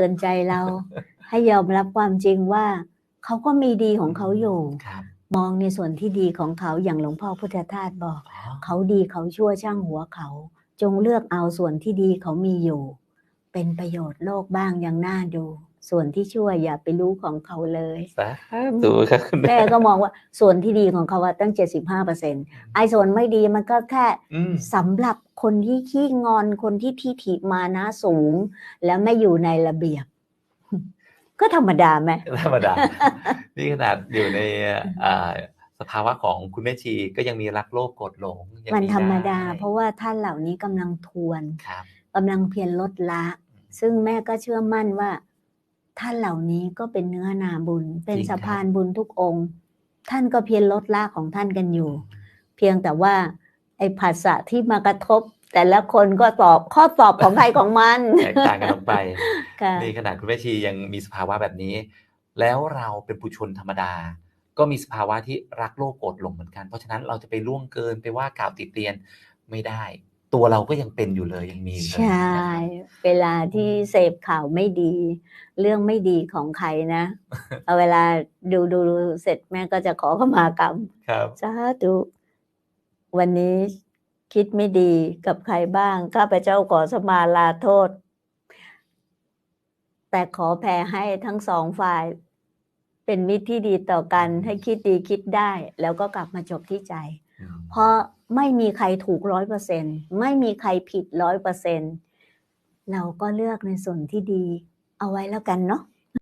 เตือนใจเรา ให้ยอมรับความจริงว่าเขาก็มีดีของเขาอยู่ครับมองในส่วนที่ดีของเขาอย่างหลวงพ่อพุทธทาสบอกอ๋อเขาดีเขาชั่วช่างหัวเขา จงเลือกเอาส่วนที่ดีเขามีอยู่ เป็นประโยชน์โลกบ้างยังน่าดู ส่วนที่ชั่วอย่าไปรู้ของเขาเลยสาธุครับคุณแม่ก็มองว่าส่วนที่ดีของเขาว่าตั้ง 75เปอร์เซ็นไอ้ส่วนไม่ดีมันก็แค่อืมสำหรับคนที่ขี้งอนคนที่ทิฐิมานะสูง แล้วไม่อยู่ในระเบียบ ก็ธรรมดาไหมธรรมดา นี่ขนาดอยู่ในอ่าสภาวะของคุณแม่ชีก็ยังมีรักโลภโกรธหลงยังมันธรรมดาไเพราะว่าท่านเหล่านี้กำลังทวนครับกำลังเพียรลดละ ซึ่งแม่ก็เชื่อมั่นว่า ท่านเหล่านี้ก็เป็นเนื้อนาบุญ เป็นจริงครัสะบพานบุญทุกองค์ ท่านก็เพียรลดละของท่านกันอยู่ เพียงแต่ว่า ไอ้ภาษาที่มากระทบ แต่ละคนก็ตอบข้อตอบของใครของมันแตกต่างกันออกไปค่ะนี่ขนาดคุณแม่ชียังมีสภาวะแบบนี้ แล้วเราเป็นผู้ชนธรรมดา ก็มีสภาวะที่รักโลภโกรธหลงเหมือนกัน เพราะฉะนั้นเราจะไปล่วงเกินไปว่ากล่าวติเตียนไม่ได้ ตัวเราก็ยังเป็นอยู่เลยยังมีอยู่เลยใช่ เวลาที่เสพข่าวไม่ดี เรื่องไม่ดีของใครนะเอาเวลาดูดูดูเสร็จแม่ก็จะขอขมากรรมครับสาธุวันนี้คิดไม่ดีกับใครบ้างข้าพเจ้าขอสมาลาโทษ แต่ขอแผ่ให้ทั้งสองฝ่าย เป็นมิตรที่ดีต่อกัน ให้คิดดีคิดได้ แล้วก็กลับมาจบที่ใจอืม เพราะไม่มีใครถูกร้อยเปอร์เซ็นไม่มีใครผิดร้อยเปอร์เซ็นเราก็เลือกในส่วนที่ดีเอาไว้แล้วกันเนาะ